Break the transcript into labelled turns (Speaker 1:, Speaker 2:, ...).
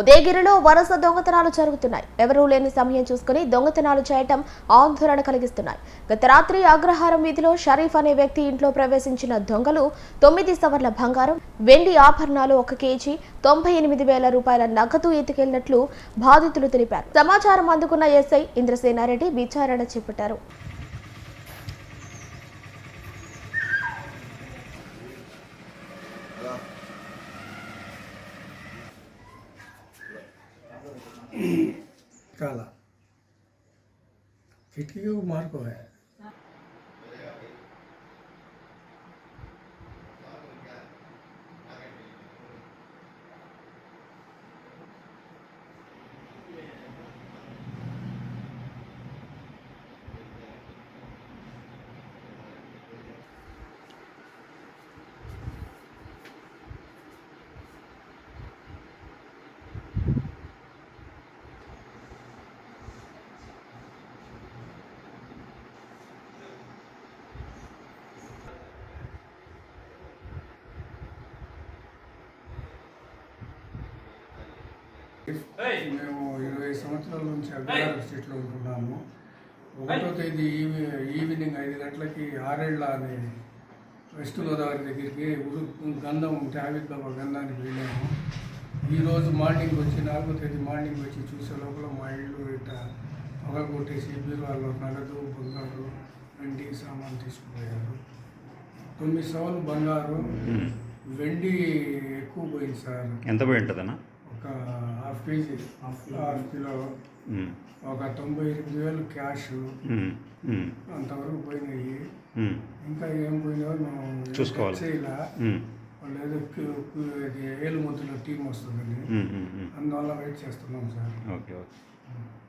Speaker 1: ఉదయగిరిలో వరుస దొంగతనాలు జరుగుతున్నాయి. ఎవరూ లేని సమయం చూసుకుని దొంగతనాలు చేయటం ఆందోళన కలిగిస్తున్నాయి. గత రాత్రి అగ్రహారం వీధిలో షరీఫ్ అనే వ్యక్తి ఇంట్లో ప్రవేశించిన దొంగలు తొమ్మిది సవర్ల బంగారం వెండి ఆభరణాలు ఒక కేజీ తొంభై ఎనిమిది వేల రూపాయల నగదు ఎత్తుకెళ్ళినట్లు బాధితులు తెలిపారు. సమాచారం అందుకున్న ఎస్ఐ ఇంద్రసేనారెడ్డి విచారణ చేపట్టారు.
Speaker 2: काला। फिटकी मार को है। మేము ఇరవై సంవత్సరాల నుంచి అగ్రహారం స్ట్రీట్లో ఉంటున్నాము. ఒకటో తేదీ ఈవి ఈవినింగ్ ఐదు గంటలకి ఆరేళ్ళ అని వెస్ట్ గోదావరి దగ్గరికి ఉరు గంధం ట్యాబిక్ బాబా గంధానికి వెళ్ళాము. ఈరోజు మార్నింగ్ వచ్చి నాలుగో తేదీ మార్నింగ్ వచ్చి చూసే లోపల మా ఇల్లు ఇట్ట పొగ కొట్టేసి బీరువాలో నగదు బంగారు వెండి సామాన్ తీసుకుపోయారు. తొమ్మిది సవాలు బంగారు వెండి ఎక్కువ పోయింది సార్.
Speaker 3: ఎంత పోయి ఉంటుందన్నా?
Speaker 2: ఒక హాఫ్ కేజీ. Half kilo. ఒక తొంభై ఎనిమిది వేలు క్యాష్. అంతవరకు పోయినాయి. ఇంకా ఏం పోయినాయో మేము
Speaker 3: చూసుకోవాలి.
Speaker 2: ఇది ఏలు ముద్దులో టీం వస్తుందని. అందువల్ల వెయిట్ చేస్తున్నాం సార్.
Speaker 3: Okay okay.